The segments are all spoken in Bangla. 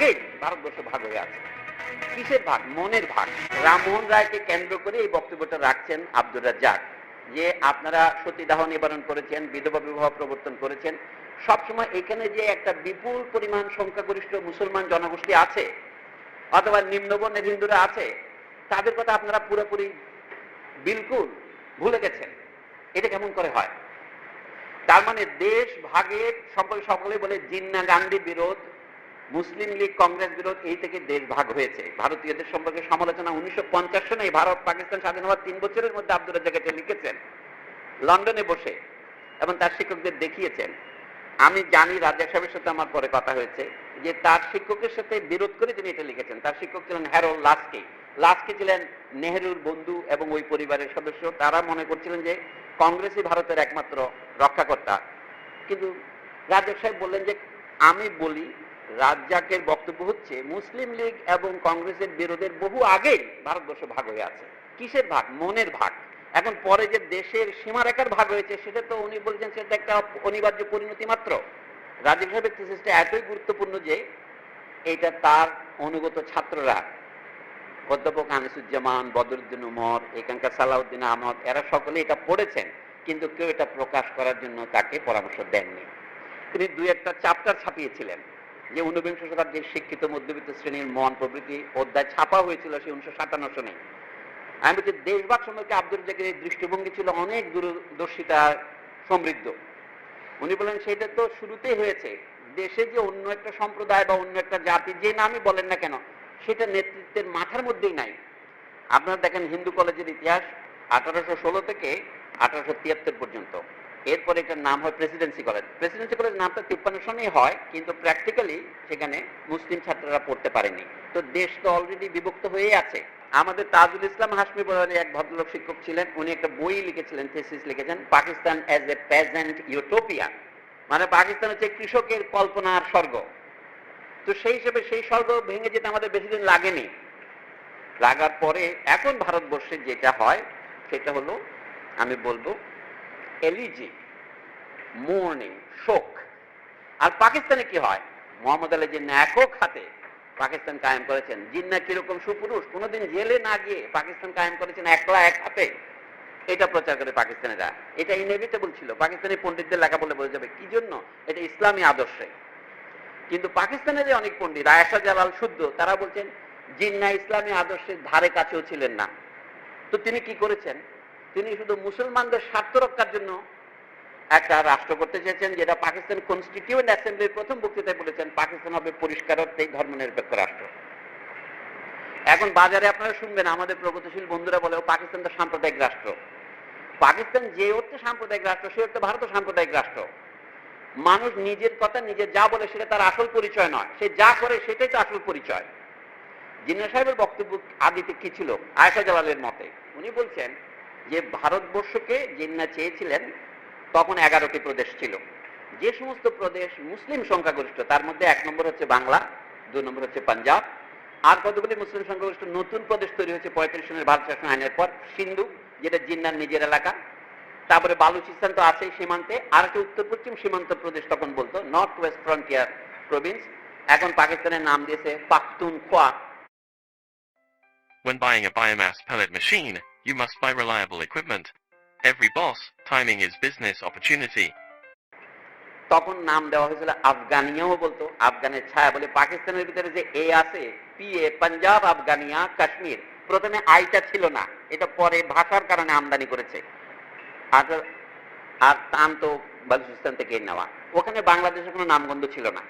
আগে ভারতবর্ষ ভাগ হয়ে আছে। কিসের ভাগ? মনের ভাগ। রামমোহন রায়কে কেন্দ্র করে এই বক্তব্যটা রাখছেন আব্দুর রাজ্জাক, যে আপনারা সতীদাহ নিবারণ করেছেন, বিধবা বিবাহ প্রবর্তন করেছেন। সবসময় এখানে যে একটা বিপুল পরিমাণ সংখ্যাগরিষ্ঠ মুসলমান জনগোষ্ঠী আছে, অথবা নিম্নবর্ণের হিন্দুরা আছে, তাদের কথা আপনারা পুরোপুরি বিলকুল ভুলে গেছেন। এটা কেমন করে হয়? তার মানে দেশ ভাগের সম্পর্কে সকলে বলে জিন্না গান্ধী বিরোধ মুসলিম লীগ কংগ্রেস বিরোধ এই থেকে দেশ ভাগ হয়েছে। ভারতীয়দের সম্পর্কে সমালোচনা উনিশশো পঞ্চাশ সনে ভারত পাকিস্তান স্বাধীন হওয়ার তিন বছরের মধ্যে আব্দুল রাজ্জাক এটা লিখেছেন। লন্ডনে বসে এবং তার শিক্ষকদের দেখিয়েছেন। আমি জানি রাজ্জাক সাহেবের সাথে আমার পরে কথা হয়েছে যে তার শিক্ষকের সাথে বিরোধ করে তিনি এটা লিখেছেন। তার শিক্ষক ছিলেন হ্যারোল লাস্কি। লাস্কি ছিলেন নেহেরুর বন্ধু এবং ওই পরিবারের সদস্য। তারা মনে করছিলেন যে কংগ্রেসই ভারতের একমাত্র রক্ষাকর্তা। কিন্তু রাজ্জাক সাহেব বললেন যে আমি বলি রাজ্জাকের বক্তব্য হচ্ছে, মুসলিম লীগ এবং কংগ্রেসের বিরোধের বহু আগেই ভারতবর্ষ ভাগ হয়ে আছে। কিসের ভাগ? মনের ভাগ। এখন পরে যে দেশের সীমারেখার ভাগ হয়েছে, সেটা তো উনি বলছেন সেটা একটা অনিবার্য পরিণতি মাত্র। রাজীব সাহেবের থিসিসটা এতই গুরুত্বপূর্ণ যে এটা তার অনুগত ছাত্ররা, অধ্যাপক আনিসুজ্জামান, বদরুদ্দিন উমর, এখানকার সালাউদ্দিন আহমদ, এরা সকলে এটা পড়েছেন, কিন্তু কেউ এটা প্রকাশ করার জন্য তাকে পরামর্শ দেননি। তিনি দুই একটা চ্যাপ্টার ছাপিয়েছিলেন। যে ঊনবিংশ শতাব্দীর শিক্ষিত মধ্যবিত্ত শ্রেণির মন প্রভৃতি অধ্যায় ছাপা হয়েছিল সেই উনিশশো সাতান্ন সনে। আমি বলছি, দেশভাগ সম্পর্কে আব্দুল জাকির দৃষ্টিভঙ্গি ছিল অনেক দূরদর্শিতা সমৃদ্ধ। উনি বলেন, সেটা তো শুরুতেই হয়েছে। দেশে যে অন্য একটা সম্প্রদায় বা অন্য একটা জাতি, যে নামই বলেন না কেন, সেটা নেতৃত্বের মাথার মধ্যেই নাই। আপনারা দেখেন হিন্দু কলেজের ইতিহাস আঠারোশো ষোলো থেকে আঠারোশো তিয়াত্তর পর্যন্ত। এরপরে এটার নাম হয় প্রেসিডেন্সি কলেজ প্রেসিডেন্সি কলেজ নামটা তিপ্পান্ন সনেই হয়, কিন্তু প্র্যাকটিক্যালি সেখানে মুসলিম ছাত্ররা পড়তে পারেনি। তো দেশ তো অলরেডি বিভক্ত হয়েই আছে। আমাদের তাজুল ইসলাম হাসমি বলে এক ভদ্রলোক শিক্ষক ছিলেন। উনি একটা বই লিখেছিলেন থেসিস লিখেছেন, Pakistan as a present utopia মানে পাকিস্তান হচ্ছে কৃষকের কল্পনার স্বর্গ। তো সেই হিসেবে সেই স্বর্গ ভেঙে যেতে আমাদের বেশি দিন লাগেনি। লাগার পরে এখন ভারতবর্ষে যেটা হয়, সেটা হলো, আমি বলব এলিজি মোর্নিং শোক আর পাকিস্তানে কি হয়? মোহাম্মদ আলী জিন্না একক হাতে পাকিস্তান কায়েম করেছেন। জিন্না কীরকম সুপুরুষ, কোনোদিন জেলে না গিয়ে পাকিস্তান কায়েম করেছেন একলা এক হাতে। এটা প্রচার করে পাকিস্তানেরা। এটা ইনএভিটেবল ছিল। পাকিস্তানি পণ্ডিতদের লেখা বলে বোঝা যাবে কি জন্য? এটা ইসলামী আদর্শে। কিন্তু পাকিস্তানের যে অনেক পণ্ডিত, আয়েশা জালাল শুদ্ধ, তারা বলছেন, জিন্না ইসলামী আদর্শের ধারে কাছেও ছিলেন না। তো তিনি কি করেছেন? তিনি শুধু মুসলমানদের স্বার্থ রক্ষার জন্য একটা রাষ্ট্র করতে চেয়েছেন যেটা পাকিস্তান কনস্টিটিউয়েন্ট অ্যাসেম্বলির প্রথম বক্তৃতায় বলেছেন পাকিস্তান হবে পরিষ্কার অর্থে ধর্মনিরপেক্ষ রাষ্ট্র। এখন বাজারে আপনারা শুনবেন আমাদের প্রগতিশীল বন্ধুরা বলে "ও, পাকিস্তান তো সাম্প্রদায়িক রাষ্ট্র। পাকিস্তান যে অর্থে সাম্প্রদায়িক রাষ্ট্র সে অর্থে ভারতও সাম্প্রদায়িক রাষ্ট্র। মানুষ নিজের কথা নিজে যা বলে সেটা তার আসল পরিচয় নয়। সে যা করে সেটাই তো আসল পরিচয়। জিন্না সাহেবের বক্তব্য আদিতে কি ছিল? আয়সা জালালের মতে। উনি বলছেন যে ভারতবর্ষকে জিন্না চেয়েছিলেন তখন এগারোটি প্রদেশ ছিল। যে সমস্ত প্রদেশ মুসলিম সংখ্যাগরিষ্ঠ তার মধ্যে এক নম্বর হচ্ছে বাংলা দুই নম্বর হচ্ছে পাঞ্জাব আর কতগুলি মুসলিম সংখ্যাগরিষ্ঠ নতুন প্রদেশ তৈরি হয়েছে পঁয়ত্রিশ সনের ভারত শাসন আইনের পর? সিন্ধু যেটা জিন্নার নিজের এলাকা। তারপরে বালুচিস্তান তো আছেই সীমান্তে আর একটা উত্তর পশ্চিম সীমান্ত প্রদেশ তখন বলতো নর্থ ওয়েস্ট ফ্রন্টিয়ার প্রভিন্স এখন পাকিস্তানের নাম দিয়েছে Pakhtunkhwa. When buying a biomass pellet machine, you must buy reliable equipment. Every boss, timing is business opportunity. তখন নাম দেওয়া হয়েছিল আফগানিয়াও বলতো আফগানের ছায়া বলে পাকিস্তানের ভিতরে যে এ আছে পি এ পাঞ্জাব আফগানিয়া কাশ্মীর প্রথমে আইটা ছিল না এটা পরে ভাষার কারণে আমদানি করেছে আর আর তান তো বালুচিস্তান থেকে নেওয়া ওখানে বাংলাদেশের কোনো নামগন্ধ ছিল না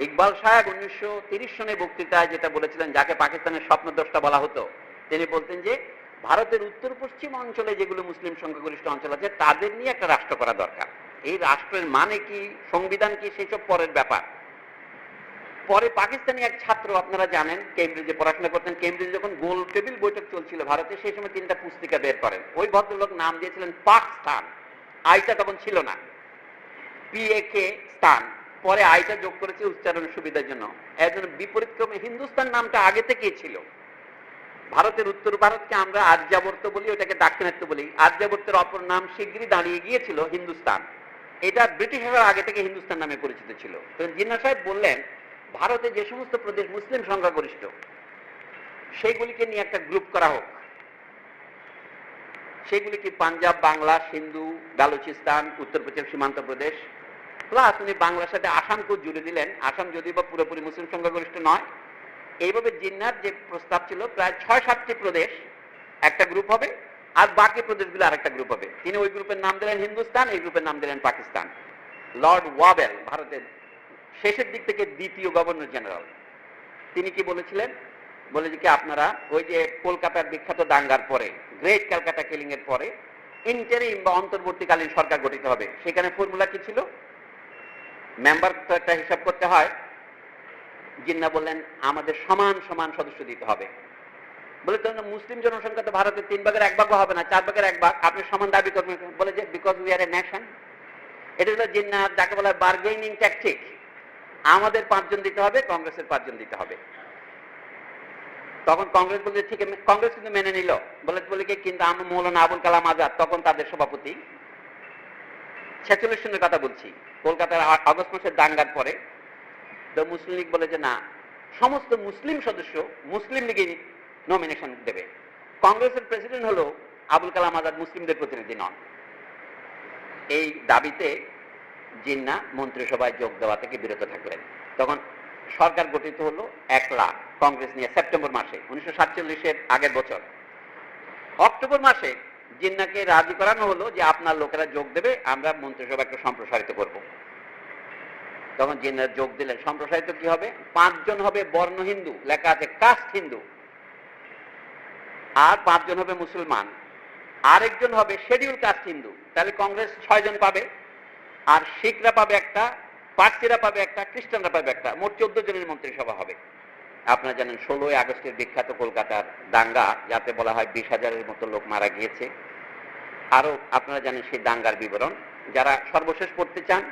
ইকবাল সাহেব উনিশশো তিরিশ সনে বক্তৃতায় যেটা বলেছিলেন যাকে পাকিস্তানের স্বপ্নদ্রষ্টা বলা হতো তিনি বলতেন যে ভারতের উত্তর পশ্চিম অঞ্চলে যেগুলো মুসলিম সংখ্যাগরিষ্ঠ অঞ্চল আছে, তাদের নিয়ে একটা রাষ্ট্র করা দরকার। এই রাষ্ট্রের মানে কি, সংবিধান কি, সেসব পরের ব্যাপার। পরে পাকিস্তানি এক ছাত্র, আপনারা জানেন, কেমব্রিজে পড়াশোনা করতেন। কেমব্রিজে যখন গোল টেবিল বৈঠক চলছিল ভারতে, সেই সময় তিনটা পুস্তিকা বের করেন। ওই ভদ্রলোক নাম দিয়েছিলেন পাকিস্তান। আইটা তখন ছিল না। পিএকে স্থান। পরে আইটা যোগ করেছে উচ্চারণের সুবিধার জন্য। এর জন্য বিপরীত হিন্দুস্তান নামটা আগে থেকেই ছিল। ভারতের উত্তর ভারতকে আমরা আর্যাবর্ত বলি, ওটাকে দাক্ষিণাত্য বলি। আর্যাবর্তের অপর নাম শীঘ্রই দাঁড়িয়ে গিয়েছিল হিন্দুস্তান। এটা ব্রিটিশের আগে থেকে হিন্দুস্তান নামে পরিচিত ছিল। তো জিন্না সাহেব বললেন, ভারতে যে সমস্ত প্রদেশ মুসলিম সংখ্যাগরিষ্ঠ, সেইগুলিকে নিয়ে একটা গ্রুপ করা হোক। সেগুলি কি পাঞ্জাব, বাংলা, সিন্ধু, বালুচিস্তান, উত্তরপশ্চিম সীমান্ত প্রদেশ? প্লাস উনি বাংলার সাথে আসামকেও জুড়ে দিলেন। আসাম যদিও বা পুরোপুরি মুসলিম সংখ্যাগরিষ্ঠ নয় এইভাবে জিন্নার যে প্রস্তাব ছিল, প্রায় ছয় সাতটি প্রদেশ, একটা গ্রুপ হবে, আর বাকি প্রদেশগুলো আরেকটা গ্রুপ হবে। তিনি ওই গ্রুপের নাম দিলেন হিন্দুস্তান, এই গ্রুপের নাম দিলেন পাকিস্তান। লর্ড ওয়াবেল, ভারতের শেষের দিক থেকে দ্বিতীয় গভর্নর জেনারেল। তিনি কি বলেছিলেন? বলে যে কি আপনারা ওই যে কলকাতার বিখ্যাত দাঙ্গার পরে, গ্রেট ক্যালকাটা কিলিং এর পরে ইন্টারিম বা অন্তর্বর্তীকালীন সরকার গঠিত হবে। সেখানে ফর্মুলা কি ছিল? মেম্বার তো একটা হিসাব করতে হয় জিন্না বললেন, আমাদের সমান সমান সদস্য দিতে হবে। বলে তো মুসলিম জনসংখ্যা তো ভারতের তিন ভাগের এক ভাগও হবে না, চার ভাগের এক ভাগ। আপনি সমান দাবি করবেন। বলে যে because we are a nation এটা হলো জিন্না, যাকে বলা হয় বার্গেনিং ট্যাকটিক আমাদের পাঁচজন দিতে হবে, কংগ্রেসের পাঁচজন দিতে হবে। তখন কংগ্রেস বলছে, ঠিক কংগ্রেস কিন্তু মেনে নিল। বলে বলে কি, কিন্তু আমরা মৌলানা আবুল কালাম আজাদ, তখন তাদের সভাপতি। ছেচল্লিশ সনের কথা বলছি। কলকাতার আগস্ট মাসের দাঙ্গার পরে তো মুসলিম লীগ বলে যে না, সমস্ত মুসলিম সদস্য মুসলিম লীগে নমিনেশন দেবে। কংগ্রেসের প্রেসিডেন্ট হলো আবুল কালাম আজাদ মুসলিমদের প্রতিনিধি নন। এই দাবিতে জিন্না মন্ত্রিসভায় যোগ দেওয়া থেকে বিরত থাকলেন। তখন সরকার গঠিত হলো একলা কংগ্রেস নিয়ে সেপ্টেম্বর মাসে, উনিশশো সাতচল্লিশের আগের বছর। অক্টোবর মাসে জিন্নাকে রাজি করানো হলো যে আপনার লোকেরা যোগ দেবে, আমরা মন্ত্রিসভা একটু সম্প্রসারিত করব। তখন জিন্না যোগ দিলেন। সম্প্রসারিত কি হবে? পাঁচজন হবে বর্ণ হিন্দু, লেখা আছে কাস্ট হিন্দু। আর পাঁচজন হবে মুসলমান। আরেকজন হবে শেডিউল কাস্ট হিন্দু। তাহলে কংগ্রেস ছয়জন পাবে। আর শিখরা পাবে একটা, পার্সিরা পাবে একটা, খ্রিস্টানরা পাবে একটা। মোট চোদ্দ জনের মন্ত্রিসভা হবে। আপনারা জানেন, ষোলোই আগস্টের বিখ্যাত কলকাতার দাঙ্গা, যাতে বলা হয় বিশ হাজারের মতো লোক মারা গিয়েছে। আরও আপনারা জানেন সেই দাঙ্গার বিবরণ। যারা সর্বশেষ পড়তে চান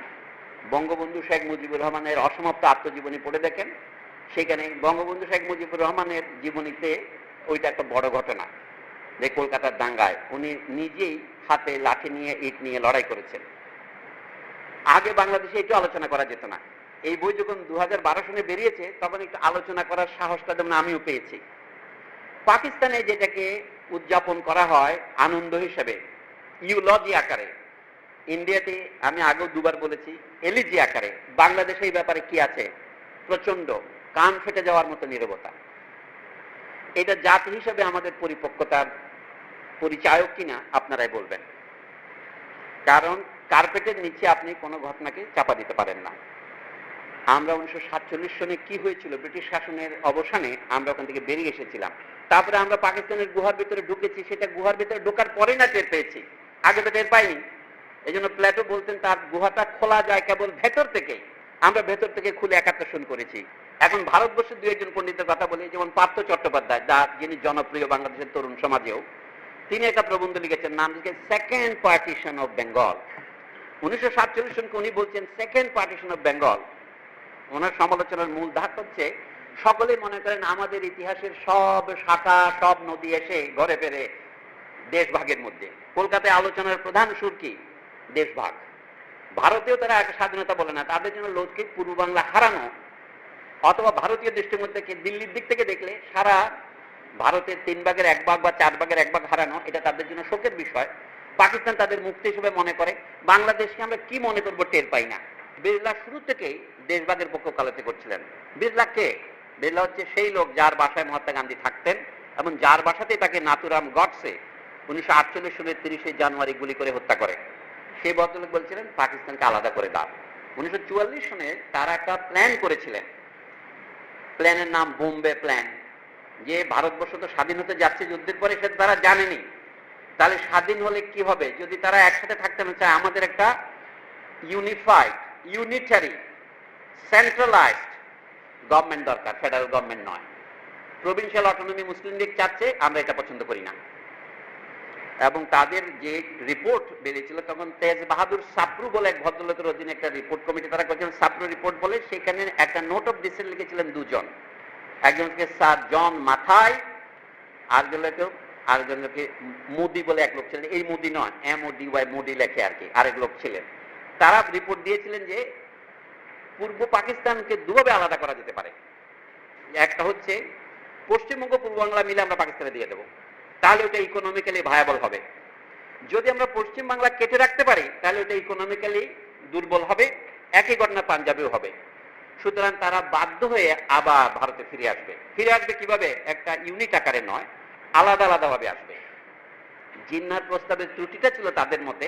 বঙ্গবন্ধু শেখ মুজিবুর রহমানের অসমাপ্ত আত্মজীবনী পড়ে দেখেন। সেখানে বঙ্গবন্ধু শেখ মুজিবুর রহমানের জীবনীতে ওইটা একটা বড় ঘটনা যে কলকাতার দাঙ্গায় উনি নিজেই হাতে লাঠি নিয়ে ইট নিয়ে লড়াই করেছেন। আগে বাংলাদেশে একটু আলোচনা করা যেত না। এই বই যখন দু সনে বেরিয়েছে, তখন একটু আলোচনা করার সাহসটা যেমন আমিও পেয়েছি। পাকিস্তানে যেটাকে উদযাপন করা হয় আনন্দ হিসেবে ইউলজি আকারে ইন্ডিয়াতে আমি আগেও দুবার বলেছি এলিজি আকারে বাংলাদেশে এই ব্যাপারে কি আছে? প্রচণ্ড কান ফেটে যাওয়ার মতো নিরবতা। এটা জাতি হিসেবে আমাদের পরিপক্কতার পরিচায়ক কিনা আপনারাই বলবেন। কারণ, কার্পেটের নিচে আপনি কোনো ঘটনাকে চাপা দিতে পারেন না। আমরা উনিশশো সাতচল্লিশ সনে কি হয়েছিল? ব্রিটিশ শাসনের অবসানে আমরা ওখান থেকে বেরিয়ে এসেছিলাম। তারপরে আমরা পাকিস্তানের গুহার ভিতরে ঢুকেছি, সেটা গুহার ভিতরে ঢোকার পরে না টের পেয়েছি। আগে তো টের পাইনি। এই জন্য প্ল্যাটো বলতেন তার গুহাটা খোলা যায় কেবল ভেতর থেকে আমরা ভেতর থেকে খুলে একাত্তর শুন করেছি। এখন ভারতবর্ষের দু একজন পণ্ডিতের কথা বলি, যেমন পার্থ চট্টোপাধ্যায়, যা যিনি জনপ্রিয় বাংলাদেশের তরুণ সমাজেও। তিনি একটা প্রবন্ধ লিখেছেন, নাম লিখে সেকেন্ড পার্টিশন অফ বেঙ্গল উনিশশো সাতচল্লিশ সনকে উনি বলছেন সেকেন্ড পার্টিশন অফ বেঙ্গল ওনার সমালোচনার মূল ধাপ হচ্ছে, সকলে মনে করেন আমাদের ইতিহাসের সব শাখা, সব নদী এসে ঘরে ফেরে দেশভাগের মধ্যে। কলকাতায় আলোচনার প্রধান সুর কি? দেশভাগ। ভারতেও তারা একটা স্বাধীনতা বলে না, তাদের জন্য লৌকিক পূর্ব বাংলা হারানো, অথবা ভারতীয় দৃষ্টির মধ্যে দিল্লির দিক থেকে দেখলে সারা ভারতের তিন ভাগের এক ভাগ বা চার ভাগের এক ভাগ হারানো, এটা তাদের জন্য শোকের বিষয়। পাকিস্তান তাদের মুক্তি হিসেবে মনে করে, বাংলাদেশকে আমরা কি মনে করব টের পাই না। বিড়লা শুরু থেকেই দেশভাগের পক্ষ কালাতে করছিলেন। বিড়লা কে? বিড়লা হচ্ছে সেই লোক যার বাসায় মহাত্মা গান্ধী থাকতেন এবং যার বাসাতেই তাকে নাতুরাম গডসে উনিশশো আটচল্লিশ সালের তিরিশে জানুয়ারি গুলি করে হত্যা করে। সেই ভদ্রলোক বলছিলেন? পাকিস্তানকে আলাদা করে দাও। উনিশশো চুয়াল্লিশ সনে তারা একটা প্ল্যান করেছিলেন। প্ল্যানের নাম বোম্বে প্ল্যান যে ভারতবর্ষ তো স্বাধীন হতে যাচ্ছে, যুদ্ধের পরে সেটা তারা জানেনি। তাহলে স্বাধীন হলে কি হবে? যদি তারা একসাথে থাকতে না চায়, আমাদের একটা ইউনিফাইড ইউনিটারি সেন্ট্রালাইজড গভর্নমেন্ট দরকার। ফেডারেল গভর্নমেন্ট নয়। প্রভিন্সিয়াল অটোনমি মুসলিম লীগ চাচ্ছে, আমরা এটা পছন্দ করি না। এবং তাদের যে রিপোর্ট বেরিয়েছিল, তখন তেজ বাহাদুর সাপ্রু বলে এক ভদ্রলোকের অধীনে একটা রিপোর্ট কমিটি তারা করেছেন সাপ্রু রিপোর্ট বলে সেখানে একটা নোট অফ ডিসেন্ট লিখেছিলেন দুজন। একজনকে স্যার জন মাথায় আরেকজনকে আরেকজনকে মোদি বলে এক লোক ছিলেন। এই মোদি নয় M O D Y Modi লেখে আর কি, আরেক লোক ছিলেন। তারা রিপোর্ট দিয়েছিলেন যে পূর্ব পাকিস্তানকে দুভাবে আলাদা করা যেতে পারে। একটা হচ্ছে পশ্চিমবঙ্গ, পূর্ব বাংলা মিলে আমরা পাকিস্তানে দিয়ে দেবো। তাহলে ওটা ইকোনমিক্যালি ভায়াবল হবে। যদি আমরা পশ্চিম বাংলা কেটে রাখতে পারি, তাহলে ওটা ইকোনমিক্যালি দুর্বল হবে, একই ঘটনা পাঞ্জাবেও হবে। সুতরাং তারা বাধ্য হয়ে আবার ভারতে ফিরে আসবে। ফিরে আসবে কীভাবে? একটা ইউনিক আকারে নয়, আলাদা আলাদাভাবে আসবে। জিন্নার প্রস্তাবের ত্রুটিটা ছিল তাদের মতে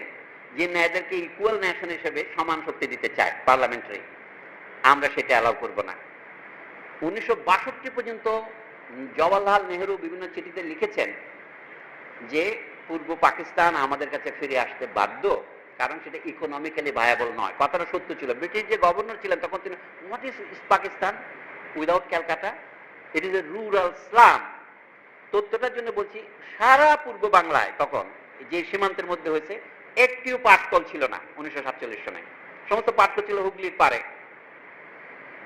জিন্না এদেরকে ইকুয়াল ন্যাশন হিসেবে সমান শক্তি দিতে চায় পার্লামেন্টারি আমরা সেটা অ্যালাউ করব না। উনিশশো বাষট্টি পর্যন্ত জওয়াহরলাল নেহেরু বিভিন্ন চিঠিতে লিখেছেন যে পূর্ব পাকিস্তান আমাদের কাছে ফিরে আসতে বাধ্য, কারণ সেটা ইকোনমিক্যালি ভায়াবল নয়। কথাটা সত্য ছিল। ব্রিটিশ যে গভর্নর ছিলেন, তখন তিনি what is Pakistan without Calcutta it is a rural slum তথ্যটার জন্য বলছি, সারা পূর্ব বাংলায় তখন যে সীমান্তের মধ্যে হয়েছে, একটিও পাটকল ছিল না উনিশশো সাতচল্লিশ সনে। সমস্ত পাটকল ছিল হুগলির পারে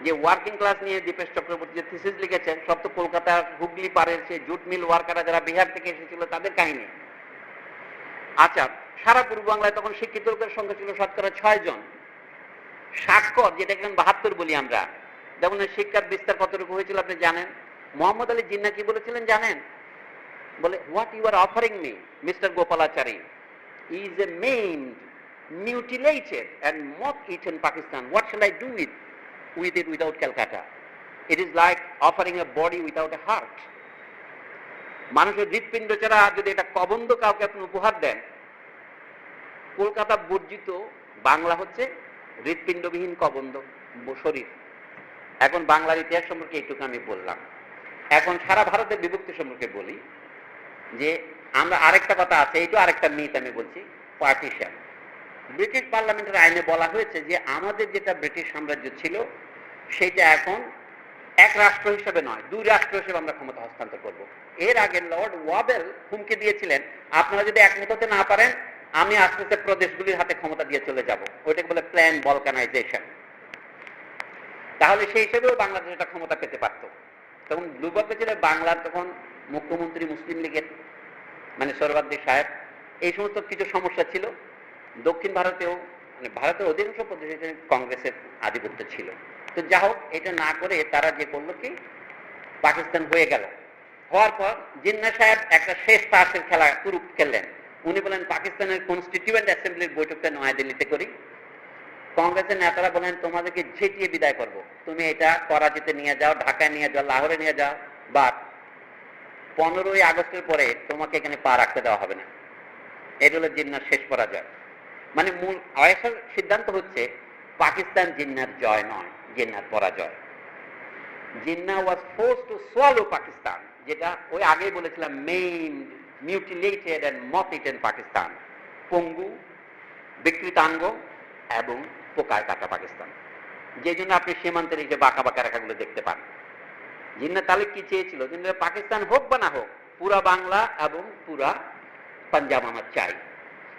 যে ওয়ার্কিং ক্লাস নিয়ে দীপেশ চক্রবর্তী যে থিসিস লিখেছেন সব তো কলকাতার হুগলি পারের সে জুট মিল ওয়ার্কাররা যারা বিহার থেকে এসেছিল তাদের কাহিনী। আচ্ছা সারা পূর্ব বাংলায় তখন শিক্ষিত লোকের সংখ্যা ছিল শতকরা ছয় জন। স্বাক্ষর যেটা এখন বাহাত্তর বলি আমরা যেমন শিক্ষার বিস্তার কতটুকু হয়েছিল আপনি জানেন? মোহাম্মদ আলী জিন্না কি বলেছিলেন জানেন? বলে what you are offering me mister Gopalachari is a maimed, mutilated, and moth-eaten Pakistan What shall I do with, with it without Calcutta? It is like offering a body without a heart. মানুষের হৃৎপিণ্ড ছাড়া যদি এটা কবন্ধ কাউকে আপনি উপহার দেন, কলকাতা বর্জিত বাংলা হচ্ছে হৃৎপিণ্ডবিহীন কবন্ধ শরীর এখন বাংলার ইতিহাস সম্পর্কে এইটুকু আমি বললাম এখন সারা ভারতের বিভক্তি সম্পর্কে বলি যে আমরা আরেকটা কথা আছে, এইটা আরেকটা মিথ আমি বলছি পার্টিশন ব্রিটিশ পার্লামেন্টের আইনে বলা হয়েছে যে আমাদের যেটা ব্রিটিশ সাম্রাজ্য ছিল, সেটা এখন এক রাষ্ট্র হিসেবে নয়, দুই রাষ্ট্র হিসেবে আমরা ক্ষমতা হস্তান্তর করব। এর আগে লর্ড ওয়াবেল হুমকি দিয়েছিলেন, আপনারা যদি একমত হতে না পারেন, আমি আস্তে আস্তে প্রদেশগুলির হাতে ক্ষমতা দিয়ে চলে যাব। ওইটাকে বলে প্ল্যান বলকানাইজেশন। তাহলে সেই হিসেবেও বাংলাদেশ একটা ক্ষমতা পেতে পারতো। তখন দুর্ভাগ্য ছিল বাংলার তখন মুখ্যমন্ত্রী মুসলিম লীগের মানে সরবাদ্দি সাহেব, এই সমস্ত কিছু সমস্যা ছিল। দক্ষিণ ভারতেও মানে ভারতের অধিকাংশ প্রদেশে কংগ্রেসের আধিপত্য ছিল। তো যা হোক, এটা না করে তারা যে করল কি, পাকিস্তান হয়ে গেল। হওয়ার পর জিন্না সাহেব একটা শেষ তাসের খেলা তুরুপ খেললেন। উনি বলেন, পাকিস্তানের কনস্টিটিউয়েন্ট অ্যাসেম্বলির বৈঠকটা নয়াদিল্লিতে করি। কংগ্রেসের নেতারা বলেন, তোমাদেরকে ঝেঁটিয়ে বিদায় করব। তুমি এটা করাচিতে নিয়ে যাও, ঢাকায় নিয়ে যাও, লাহোরে নিয়ে যাও। বাট পনেরোই আগস্টের পরে তোমাকে এখানে পা রাখতে দেওয়া হবে না। এটা হলো জিন্নার শেষ পরাজয়। মানে মূল আয়েসার সিদ্ধান্ত হচ্ছে পাকিস্তান জিন্নার জয় নয়, জিন্নার পরাজয়। Jinnah was forced to swallow Pakistan, যেটা ওই আগেই বলেছিলাম maimed mutilated and moth eaten Pakistan. পঙ্গু, বিকৃতাঙ্গ এবং পোকায় কাটা পাকিস্তান। যে জন্য আপনি সীমান্তের এই যে বাঁকা বাঁকা রেখাগুলো দেখতে পান। জিন্না তাহলে কি চেয়েছিল? জিন্না পাকিস্তান হোক বা না হোক, পুরা বাংলা এবং পুরা পাঞ্জাব আমার চাই।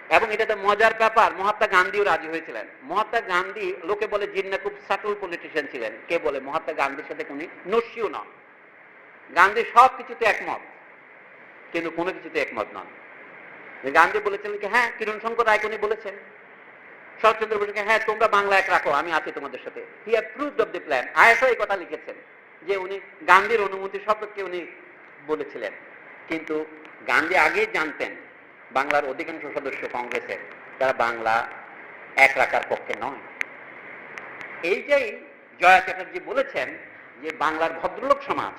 এবং এটাতে মজার ব্যাপার, মহাত্মা গান্ধীও রাজি হয়েছিলেন। মহাত্মা গান্ধী, লোকে বলে জিন্না খুব সাটল পলিটিশিয়ান ছিলেন। কে বলে? মহাত্মা গান্ধীর সাথে উনি নস্যিও নন। গান্ধী সব কিছুতে একমত, কিন্তু কোনো কিছুতে একমত নন। গান্ধী বলেছিলেন কি হ্যাঁ কিরণ শঙ্কর রায় উনি বলেছেন। শরৎচন্দ্র বসুকে হ্যাঁ তোমরা বাংলা এক রাখো, আমি আছি তোমাদের সাথে। He have approved of the plan আয়াসও এই কথা লিখেছেন যে উনি গান্ধীর অনুমতি সপক্ষে উনি বলেছিলেন। কিন্তু গান্ধী আগেই জানতেন বাংলার অধিকাংশ সদস্য কংগ্রেসের, তারা বাংলা এক রাখার পক্ষে নয়। এইটাই জয়া চ্যাটার্জি বলেছেন যে বাংলার ভদ্রলোক সমাজ,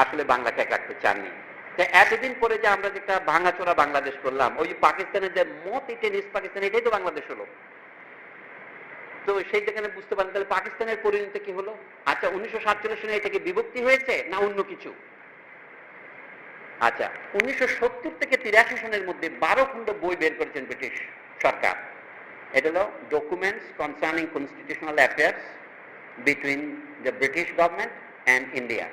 আসলে বাংলাকে এক রাখতে চাননি। তা এতদিন পরে যে আমরা যেটা ভাঙাচোরা বাংলাদেশ করলাম, ওই পাকিস্তানের যে মত ইটেন ইস্ট পাকিস্তান, এটাই তো বাংলাদেশ হলো তো সেই যেখানে বুঝতে পারেন, তাহলে পাকিস্তানের পরিণতি কি হলো? আচ্ছা উনিশশো সাতচল্লিশ সনে এটাকে বিভক্তি হয়েছে না অন্য কিছু? আচ্ছা উনিশশো সত্তর থেকে তিরাশি সনের মধ্যে বারো খণ্ড বই বের করেছেন ব্রিটিশ সরকার। এটা হলো documents concerning constitutional affairs between the British government and India